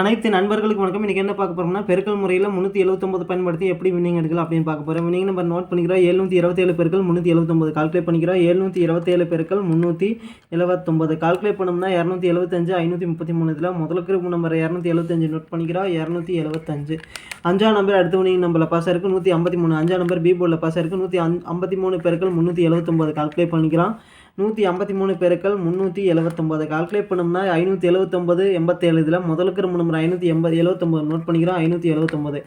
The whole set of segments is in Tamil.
அனைத்து நண்பர்களுக்கு வணக்கம். இன்றைக்கி என்ன பார்க்க போகிறோம்னா பெருக்கல் முறையில் முந்நூற்றி எழுபத்தொம்பது பயன்படுத்தி எப்படி வின்னிங் எடுக்கலாம் அப்படின்னு பார்க்க போகிறோம் வின்னிங் நம்பர் நோட் பண்ணிக்கிறோம். எழுநூற்றி இருபத்தேழு பெருக்கள் முந்நூற்றி எழுபத்தொம்பது கால்குலேட் பண்ணிக்கிறோம். எழுநூற்றி இருபத்தேழு பெருக்கள் முந்நூற்றி எழுபத்தொம்பது கால்குலேட் பண்ணோம்னா இரநூத்தி எழுபத்தஞ்சு ஐநூற்றி முப்பத்தி மூணு இதில் முதல் குரூப் நம்பர் இரநூத்தி எழுபத்தஞ்சு நோட் பண்ணிக்கிறோம். இரநூத்தி எழுபத்தஞ்சு அஞ்சாம் நம்பர் அடுத்த வினிங் நம்பரில் பாஸ் இருக்குது நூற்றி ஐம்பத்தி மூணு. அஞ்சாம் நம்பர் பி போர்டில் பாஸ் இருக்குது நூற்றி ஐம்பத்தி மூணு பெருக்கள் முந்நூற்றி எழுபத்தொம்பது கால்குலேட் பண்ணிக்கிறோம். நூற்றி ஐம்பத்தி மூணு பெருக்கள் முந்நூற்றி எழுபத்தொம்பது கால்குலேட் பண்ணோம்னா ஐநூற்றி எழுபத்தொம்பது எண்பத்தேழு. இதில் முதலுக்கு நம்பர் ஐநூற்றி எண்பது எழுபத்தொம்பது நோட் பண்ணிக்கிறோம் ஐநூற்றி எழுபத்தொம்பது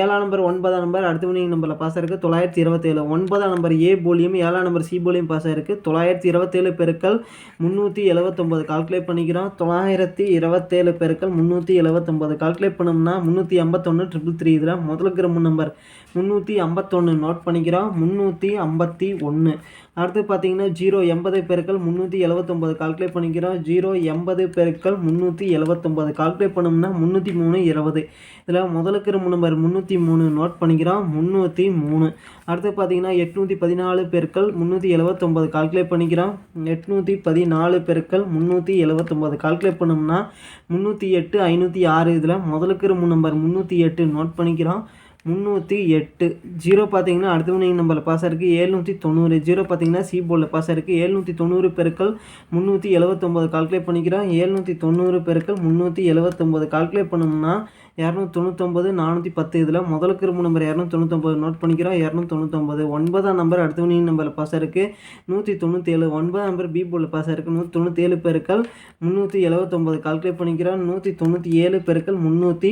ஏழாம் நம்பர் ஒன்பதாம் நம்பர் அடுத்த வினிங் நம்பரில் பாஸ் இருக்குது தொள்ளாயிரத்தி இருபத்தேழு. ஒன்பதாம் நம்பர் ஏ போலியும் ஏழாம் நம்பர் சி போலியும் பாஸ் ஆயிருக்கு. தொள்ளாயிரத்தி இருபத்தேழு பெருக்கள் முந்நூற்றி எழுபத்தொம்பது கால்குலேட் பண்ணிக்கிறோம். தொள்ளாயிரத்தி இருபத்தேழு பெருக்கள் முந்நூற்றி எழுபத்தொம்பது கால்குலேட் பண்ணோம்னா முந்நூற்றி ஐம்பத்தொன்று ட்ரிபிள் த்ரீ இதில் முதலுக்கு நம்பர் முந்நூற்றி ஐம்பத்தொன்று நோட் பண்ணிக்கிறோம். முந்நூற்றி ஐம்பத்தி ஒன்று அடுத்து பார்த்தீங்கன்னா ஜீரோ எண்பது பெருக்கள் முந்நூற்றி எழுபத்தொம்பது கால்குலேட் பண்ணிக்கிறோம். ஜீரோ எண்பது பெருக்கள் முந்நூற்றி எழுபத்தொம்பது கால்குலேட் பண்ணோம்னா முந்நூற்றி மூணு இருபது. இதில் முதலுக்கு நம்பர் முந்நூற்றி மூணு நோட் பண்ணிக்கிறோம். முந்நூற்றி மூணு. அடுத்து பார்த்தீங்கன்னா எட்நூற்றி பதினாலு பெருக்கள் முந்நூற்றி எழுபத்தொம்பது கால்குலேட் பண்ணிக்கிறோம். எட்நூற்றி பதினாலு பெருக்கள் முந்நூற்றி எழுபத்தொம்பது கால்குலேட் பண்ணோம்னா முந்நூற்றி எட்டு ஐநூற்றி ஆறு. இதில் முதலுக்கு நம்பர் முந்நூற்றி எட்டு நோட் பண்ணிக்கிறோம். முந்நூற்றி எட்டு. ஜீரோ பார்த்தீங்கன்னா அடுத்த வினிங் நம்பரில் பாஸ் இருக்குது ஏழ்நூற்றி தொண்ணூறு. ஜீரோ பார்த்தீங்கன்னா சி போர்டில் பாஸ் இருக்குது ஏழ்நூற்றி தொண்ணூறு பெருக்கள் முந்நூற்றி எழுபத்தொம்போது கால்குலேட் பண்ணிக்கிறோம். ஏழ்நூற்றி தொண்ணூறு பெருக்கள் முந்நூற்றி எழுபத்தொம்போது கால்குலேட் பண்ணோம்னா இரநூத்தி தொண்ணூத்தொம்பது நானூற்றி பத்து இதில் முதல் கிரும்பு நம்பர் இரநூத்தி தொண்ணூத்தொம்பது நோட் பண்ணிக்கிறோம். இரநூத்தி தொண்ணூத்தொம்பது ஒன்பதாம் நம்பர் அடுத்த நம்பரில் பாஸ் இருக்குது நூற்றி தொண்ணூற்றேழு ஒன்பதாம் நம்பர் பி போர்டில் பாஸ் இருக்குது நூற்றி தொண்ணூற்றேழு பெருக்கள் முந்நூற்றி எழுபத்தொம்பது கால்குலேட் பண்ணிக்கிறோம். நூற்றி தொண்ணூற்றி ஏழு பெருக்கள் முந்நூற்றி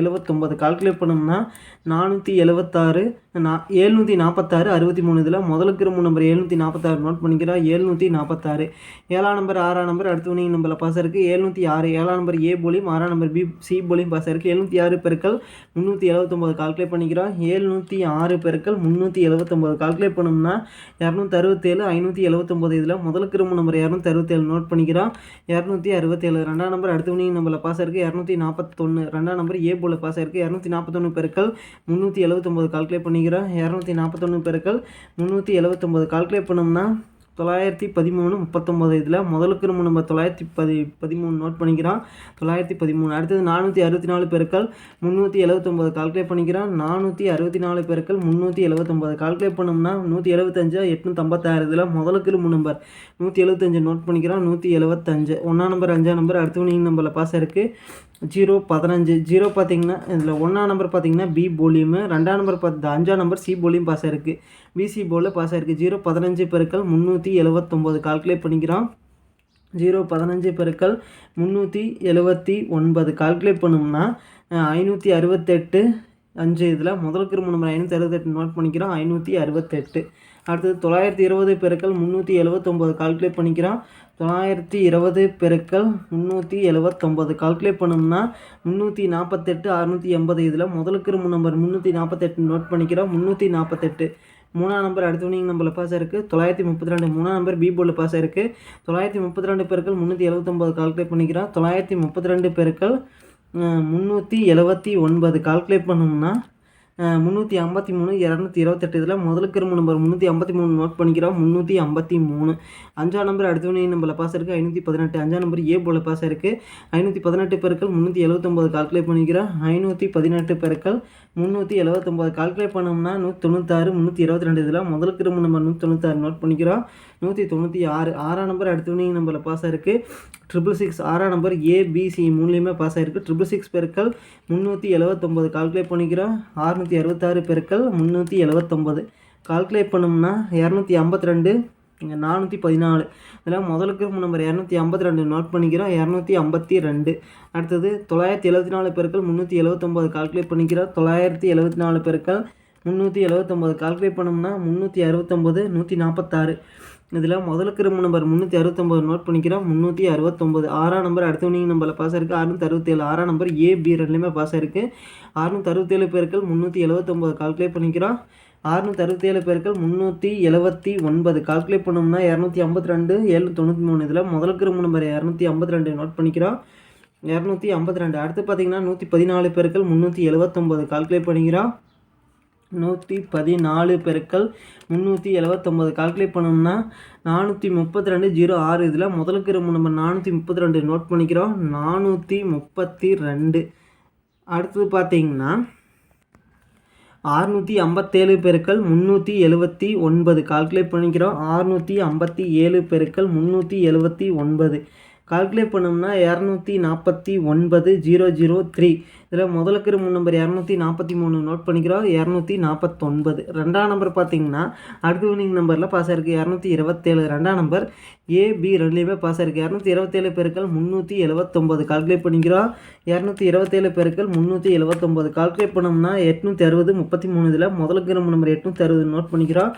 எழுபத்தொம்பது கால்குலேட் பண்ணோம்னா நானூற்றி எழுபத்தாறு நா ஏழ்நூற்றி நாற்பத்தாறு அறுபத்தி மூணு இதில் முதல் கிரும்பு நம்பர் ஏழ்நூற்றி நாற்பத்தாறு நோட் பண்ணிக்கிறோம். ஏழ்நூற்றி நாற்பத்தாறு ஏழாம் நம்பர் ஆறாம் நம்பர் அடுத்தவனையும் நம்பரில் பாஸ் இருக்குது ஏழ்நூற்றி ஆறு ஏழாம் நம்பர் ஏ போலியும் ஆறாம் நம்பர் பி சி போலியும் பாஸ் இருக்குது எழுநூற்றி ஆறு பெருக்கள் முந்நூற்றி எழுபத்தொம்போது கால்குலேட் பண்ணிக்கிறோம். ஏழ்நூற்றி ஆறு பெருக்கள் முந்நூற்றி எழுபத்தொம்போது கால்குலேட் பண்ணோம்னா இரநூத்தி அறுபத்தேழு ஐநூற்றி எழுபத்தொம்போது இதில் முதல் கிரும்பு நம்பர் இரநூத்தி அறுபத்தேழு நோட் பண்ணிக்கிறோம். இரநூத்தி அறுபத்தேழு ரெண்டாம் நம்பர் அடுத்த வினிங் நம்பரில் பாஸ் இருக்குது இரநூத்தி நாற்பத்தொன்று ரெண்டாம் நம்பர் ஏ போல பாஸ் இருக்குது இரநூத்தி நாற்பத்தொன்று பெருக்கள் முந்நூற்றி எழுபத்தொம்போது கால்குலேட் பண்ணிக்கிறோம். இரநூத்தி நாற்பத்தொன்று பெருக்கள் முந்நூற்றி எழுபத்தொம்போது கால்குலேட் பண்ணோம்னா தொள்ளாயிரத்தி பதிமூணு முப்பத்தொம்பது இதில் முதலுக்கு நம்ம நம்ம தொள்ளாயிரத்தி பதி பதிமூணு நோட் பண்ணிக்கிறான். தொள்ளாயிரத்தி பதிமூணு. அடுத்தது நானூற்றி அறுபத்தி நாலு பெருக்கள் முந்நூற்றி எழுபத்தொம்பது கால்குலேட் பண்ணிக்கிறான். நானூற்றி அறுபத்தி நாலு பெருக்கள் முந்நூற்றி எழுபத்தொம்பது கால்குலேட் பண்ணோம்னா நூற்றி எழுபத்தஞ்சு எட்நூற்றம்பத்தாறு இதில் முதலுக்கு நம்ம நம்பர் நூற்றி எழுபத்தஞ்சு நோட் பண்ணிக்கிறான். நூற்றி எழுபத்தஞ்சு ஒன்றாம் நம்பர் அஞ்சாம் நம்பர் அடுத்த நீங்கள் நம்பரில் பாஸ் இருக்குது ஜீரோ பதினஞ்சு. ஜீரோ பார்த்தீங்கன்னா இதில் ஒன்றாம் நம்பர் பார்த்தீங்கன்னா பி போலியூமு ரெண்டாம் நம்பர் பார்த்து அஞ்சாம் நம்பர் சி போலியும் பாஸ் இருக்குது பிசி போலில் பாஸ் ஆயிருக்கு. ஜீரோ பதினஞ்சு பெருக்கள் முந்நூற்றி எழுபத்தொம்போது கால்குலேட் பண்ணிக்கிறான் ஜீரோ பதினஞ்சு பெருக்கள் முந்நூற்றி எழுபத்தி ஒன்பது கால்குலேட் பண்ணோம்னா ஐநூற்றி அறுபத்தெட்டு அஞ்சு இதில் முதல் கிரும நம்பர் ஐநூற்றி அறுபத்தெட்டு நோட் பண்ணிக்கிறோம் ஐநூற்றி அறுபத்தெட்டு. அடுத்தது தொள்ளாயிரத்தி இருபது பெருக்கள் முந்நூற்றி எழுபத்தொம்போது கால்குலேட் பண்ணிக்கிறோம். தொள்ளாயிரத்தி இருபது பெருக்கள் முந்நூற்றி எழுபத்தொம்போது கால்குலேட் பண்ணோம்னா முந்நூற்றி நாற்பத்தெட்டு அறுநூற்றி எண்பது இதில் முதலுக்கு நம்பர் முந்நூற்றி நாற்பத்தெட்டு நோட் பண்ணிக்கிறோம் முந்நூற்றி நாற்பத்தெட்டு. மூணாம் நம்பர் அடுத்தவனிங் நம்பரில் பாஸ் இருக்குது தொள்ளாயிரத்தி முப்பத்தி ரெண்டு மூணாம் நம்பர் பி போர்டில் பாஸ் இருக்குது தொள்ளாயிரத்தி முப்பத்தி ரெண்டு பேருக்கள் முந்நூற்றி எழுபத்தொம்போது கால்குலேட் பண்ணிக்கிறோம். தொள்ளாயிரத்தி முப்பத்தி ரெண்டு பேருக்கள் முந்நூற்றி எழுபத்தி ஒன்பது கால்குலேட் பண்ணோம்னா முந்நூற்றி ஐம்பத்தி மூணு இரநூத்தி இருபத்தெட்டு. இதில் முதல் கரும்பு நம்பர் முந்நூற்றி ஐம்பத்தி மூணு நோட் பண்ணிக்கிறோம். முந்நூற்றி ஐம்பத்தி மூணு. அஞ்சாம் நம்பர் அடுத்த வினை நம்பரில் பாஸ் இருக்குது ஐநூற்றி பதினெட்டு. அஞ்சாம் நம்பர் ஏ போல் பாஸ் இருக்குது ஐநூற்றி பதினெட்டு பெருக்கள் முந்நூற்றி எழுபத்தொம்போது கால்குலேட் பண்ணிக்கிறோம். ஐநூற்றி பதினெட்டு பெருக்கள் முந்நூற்றி எழுபத்தொம்போது கால்குலேட் பண்ணோம்னா நூற்றி தொண்ணூத்தாறு முந்நூற்றி இருபத்தி ரெண்டு. இதில் முதல் கரும்பு நம்பர் நூற்றி தொண்ணூத்தாறு நோட் பண்ணிக்கிறோம். நூற்றி தொண்ணூற்றி ஆறு. ஆறாம் நம்பர் அடுத்தவனையும் நம்பரில் பாஸ் இருக்குது ட்ரிபிள் சிக்ஸ் ஆறாம் நம்பர் ஏபிசி மூணுலேயுமே பாஸ் ஆகிருக்கு ட்ரிபிள் சிக்ஸ் பெருக்கள் முந்நூற்றி எழுவத்தொம்பது கால்குலேட் பண்ணிக்கிறோம். அறுநூற்றி அறுபத்தாறு பெருக்கள் முந்நூற்றி எழுபத்தொம்போது கால்குலேட் பண்ணோம்னா இரநூத்தி ஐம்பத்தி ரெண்டு இங்கே நானூற்றி பதினாலு. இதில் முதலுக்கு நம்பர் இரநூத்தி ஐம்பத்தி ரெண்டு நோட் பண்ணிக்கிறோம். இரநூத்தி ஐம்பத்தி ரெண்டு. அடுத்தது தொள்ளாயிரத்தி எழுபத்தி நாலு பேருக்கள் முந்நூற்றி எழுபத்தொம்போது கால்குலேட் பண்ணிக்கிறோம். தொள்ளாயிரத்தி எழுபத்தி நாலு பேருக்கள் முந்நூற்றி எழுபத்தொம்போது கால்குலேட் பண்ணோம்னா முந்நூற்றி அறுபத்தொம்போது நூற்றி நாற்பத்தாறு இதில் முதலுக்கு ரொம்ப நம்பர் முந்நூற்றி அறுபத்தொம்பது நோட் பண்ணிக்கிறோம். முந்நூற்றி அறுபத்தொம்பது. ஆறாம் நம்பர் அடுத்த வினிங் நம்பரில் பாஸ் இருக்குது அறுநூற்றி அறுபத்தேழு. ஆறாம் நம்பர் ஏ பி ரெண்டுலேயுமே பாஸ் இருக்குது அறுநூற்றி அறுபத்தேழு பேருக்கள் முந்நூற்றி எழுபத்தொம்பது கால்குலேட் பண்ணிக்கிறோம். அறுநூற்றி அறுபத்தேழு பேருக்கள் முந்நூற்றி எழுபத்தி ஒன்பது கால்குலேட் பண்ணோம்னா இரநூத்தி ஐம்பத்தி ரெண்டு ஏழு தொண்ணூற்றி மூணு. இதில் முதலுக்கு ரொம்ப நம்பர் இரநூத்தி ஐம்பத்தி ரெண்டு நோட் பண்ணிக்கிறோம். இரநூத்தி ஐம்பத்தி ரெண்டு. அடுத்து பார்த்தீங்கன்னா நூற்றி பதினாலு பேருக்கள் முந்நூற்றி எழுபத்தொம்பது கால்குலேட் பண்ணிக்கிறோம். நூற்றி பதினாலு பெருக்கள் முந்நூற்றி எழுவத்தொம்போது கால்குலேட் பண்ணோம்னா நானூற்றி முப்பத்தி ரெண்டு ஜீரோ ஆறு. இதில் முதலுக்கு ரொம்ப நம்பர் நானூற்றி முப்பத்தி ரெண்டு நோட் பண்ணிக்கிறோம். நானூற்றி முப்பத்தி ரெண்டு அடுத்தது பார்த்தீங்கன்னா ஆறுநூற்றி ஐம்பத்தேழு பெருக்கள் முந்நூற்றி எழுபத்தி ஒன்பது. கால்குலேட் பண்ணிக்கிறோம். ஆறுநூற்றி ஐம்பத்தி ஏழு பெருக்கள் முந்நூற்றி எழுபத்தி ஒன்பது. கால்குலேட் பண்ணோம்னா இரநூத்தி நாற்பத்தி ஒன்பது ஜீரோ ஜீரோ த்ரீ. இதில் முதலுக்கு மூணு நம்பர் இரநூத்தி நாற்பத்தி மூணு நோட் பண்ணிக்கிறோம். இரநூத்தி நாற்பத்தொன்பது. ரெண்டாம் நம்பர் பார்த்தீங்கன்னா அடுத்த வினிங் நம்பரில் பாஸ் ஆயிருக்கு இரநூத்தி இருபத்தேழு. ரெண்டாம் நம்பர் ஏ பி ரெண்டுலேயுமே பாஸ் ஆயிருக்கு. இரநூத்தி இருபத்தேழு பேருக்கள் முந்நூற்றி எழுபத்தொம்போது கால்குலேட் பண்ணிக்கிறோம். இரநூத்தி இருபத்தேழு பேருக்கள் முந்நூற்றி எழுபத்தொம்போது கால்குலேட் பண்ணோம்னா எட்நூற்றி அறுபது முப்பத்தி மூணு. இதில் முதலுக்கு நம்பர் எட்நூற்றி அறுபது நோட் பண்ணிக்கிறோம்.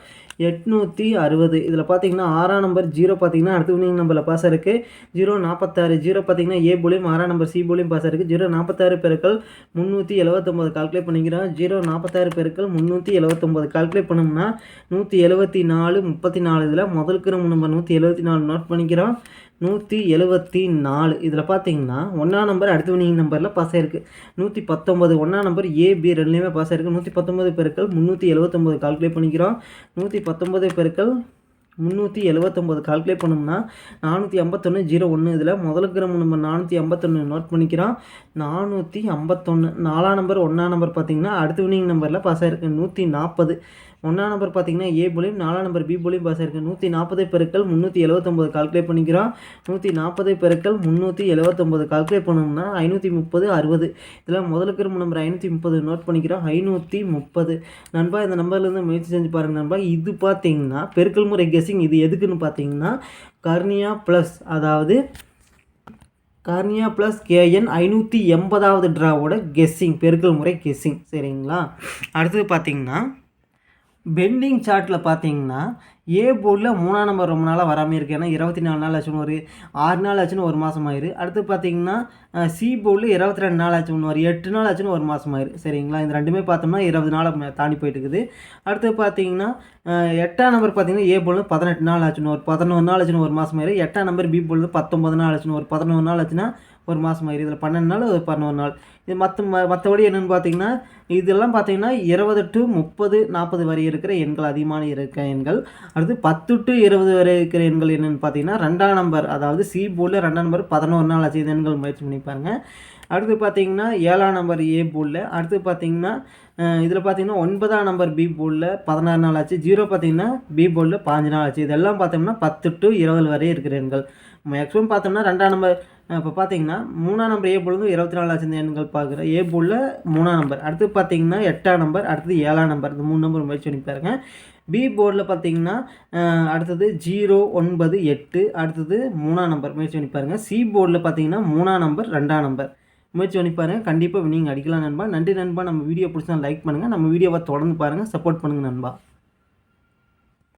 எட்நூற்றி அறுபது. இதில் பார்த்தீங்கன்னா ஆறாம் நம்பர் ஜீரோ பார்த்தீங்கன்னா அடுத்த வினிங் நம்பரில் பாஸ் இருக்குது ஜீரோ நாற்பத்தாறு. ஜீரோ பார்த்தீங்கன்னா ஏ போலியும் ஆறாம் நம்பர் சி போலியும் பாஸ் இருக்குது ஜீரோ நாற்பத்தாறு பேருக்கள் முந்நூற்றி எழுபத்தொம்போது கால்குலேட் பண்ணிக்கிறோம். ஜீரோ நாற்பத்தாறு பெருக்கள் முந்நூற்றி எழுபத்தொம்போது கால்குலேட் பண்ணோம்னா நூற்றி எழுபத்தி நாலு முப்பத்தி நாலு இதில் முதலுக்கு நம்பர் நூற்றி எழுபத்தி நாலு நோட் பண்ணிக்கிறோம். நூற்றி எழுபத்தி நாலு. இதில் பார்த்தீங்கன்னா ஒன்றாம் நம்பர் அடுத்த வினிங் நம்பரில் பாஸ் ஆயிருக்கு. நூற்றி பத்தொம்பது ஒன்றாம் நம்பர் ஏ பி ரெண்டுலேயுமே பாஸ் ஆயிருக்கு. நூற்றி பத்தொம்பது பெருக்கள் முந்நூற்றி எழுபத்தொம்போது கால்குலேட் பண்ணிக்கிறோம். நூற்றி பத்தொம்பது பெருக்கள் முந்நூற்றி எழுபத்தொம்போது கால்குலேட் பண்ணோம்னா நானூற்றி ஐம்பத்தொன்று ஜீரோ ஒன்று இதில் முதலுக்கு நம்ம நானூற்றி ஐம்பத்தொன்று நோட் பண்ணிக்கிறோம். நானூற்றி ஐம்பத்தொன்று நாலாம் நம்பர் ஒன்றாம் நம்பர் பார்த்திங்கன்னா அடுத்த வினிங் நம்பரில் பாஸ் ஆயிருக்கு. நூற்றி நாற்பது ஒன்றாம் நம்பர் பார்த்தீங்கன்னா ஏ போலியும் நாலாம் நம்பர் பி போலியும் பாஸ் ஆயிருக்கு நூற்றி நாற்பது பெருக்கள் முந்நூற்றி எழுபத்தொம்போது கால்குலேட் பண்ணிக்கிறோம். நூற்றி நாற்பது பெருக்கள் முந்நூற்றி எழுபத்தொம்போது கால்குலேட் பண்ணோம்னா ஐநூற்றி முப்பது அறுபது. இதில் முதலுக்கு இருக்கிற நம்பர் ஐநூற்றி முப்பது நோட் பண்ணிக்கிறோம். ஐநூற்றி முப்பது. நண்பா இந்த நம்பர்லேருந்து முயற்சி செஞ்சு பாருங்கள் நண்பா. இது பார்த்தீங்கன்னா பெருக்கல் முறை கெஸிங் இது எதுக்குன்னு பார்த்தீங்கன்னா கர்னியா ப்ளஸ் அதாவது கார்னியா ப்ளஸ் கேஎன் ஐநூற்றி எண்பதாவது ட்ராவோட கெஸ்ஸிங் பெருக்கல் முறை கெஸ்ஸிங் சரிங்களா? அடுத்தது பார்த்தீங்கன்னா பெண்டிங் சார்ட்டில் பார்த்தீங்கன்னா ஏ போர்டில் மூணாம் நம்பர் ரொம்ப நாளாக வராமல் இருக்குது ஏன்னா இருபத்தி நாலு நாள் ஆச்சுன்னு ஒரு ஆறு நாள் ஆச்சுன்னு ஒரு மாதம் ஆயிரு. அடுத்து பார்த்தீங்கன்னா சி போர்டில் இருபத்தி ரெண்டு நாள் ஆச்சுன்னு ஒரு எட்டு நாள் ஆச்சுன்னு ஒரு மாதம் ஆயிரு. சரிங்களா? இந்த ரெண்டுமே பார்த்தோம்னா இருபது நாளாக தாண்டி போயிட்டு இருக்குது அடுத்து பார்த்தீங்கன்னா எட்டாம் நம்பர் பார்த்தீங்கன்னா ஏ போர்டில் பதினெட்டு நாள் ஆச்சுன்னு ஒரு பதினொரு நாள் ஆச்சுன்னு ஒரு மாதம் ஆயிரு. எட்டாம் நம்பர் பி போர்டில் பத்தொம்பது நாள் ஆச்சுன்னு ஒரு பதினொரு நாள் ஆச்சுன்னா ஒரு மாதம் ஆயிரு இதில் பன்னெண்டு நாள் ஒரு பதினோரு நாள். இது மற்ற மற்றபடி என்னென்னு பார்த்தீங்கன்னா இதெல்லாம் பார்த்தீங்கன்னா இருபது டு முப்பது நாற்பது வரை இருக்கிற எண்கள் அதிகமான இருக்கிற எண்கள். அடுத்து பத்து டு இருபது வரை இருக்கிற எண்கள் என்னென்னு பார்த்தீங்கன்னா ரெண்டாம் நம்பர் அதாவது சி போர்டில் ரெண்டாம் நம்பர் பதினோரு நாள் ஆச்சு இது எண்கள் முயற்சி பண்ணிப்பாருங்க அடுத்து பார்த்தீங்கன்னா ஏழாம் நம்பர் ஏ போர்டில் அடுத்து பார்த்தீங்கன்னா இதில் பார்த்தீங்கன்னா ஒன்பதாம் நம்பர் பி போர்டில் பதினாறு நாள் ஆச்சு. ஜீரோ பார்த்தீங்கன்னா பி போர்டில் பாஞ்சு நாள் ஆச்சு. இதெல்லாம் பார்த்தோம்னா பத்து டு இருபது வரை இருக்கிற எண்கள். மேக்ஸிமம் பார்த்தோம்னா ரெண்டாம் நம்பர் இப்போ பார்த்தீங்கன்னா மூணாம் நம்பர் ஏ போர்டு இருபத்தி நாலு லட்சம் எண்கள் பார்க்குறோம் ஏ போர்டில் மூணாம் நம்பர் அடுத்து பார்த்தீங்கன்னா எட்டாம் நம்பர் அடுத்தது ஏழாம் நம்பர் இந்த மூணு நம்பர் முயற்சி பண்ணி பாருங்கள் பி போர்டில் பார்த்தீங்கன்னா அடுத்தது ஜீரோ ஒன்பது எட்டு அடுத்தது மூணாம் நம்பர் முயற்சி பண்ணி பாருங்கள் சி போர்டில் பார்த்தீங்கன்னா மூணாம் நம்பர் ரெண்டாம் நம்பர் முயற்சி பண்ணி பாருங்கள் கண்டிப்பாக நீங்கள் அடிக்கலாம் நண்பா. நன்றி நண்பா. நம்ம வீடியோ பிடிச்சா லைக் பண்ணுங்கள் நம்ம வீடியோவை தொடர்ந்து பாருங்கள் சப்போர்ட் பண்ணுங்கள் நண்பா.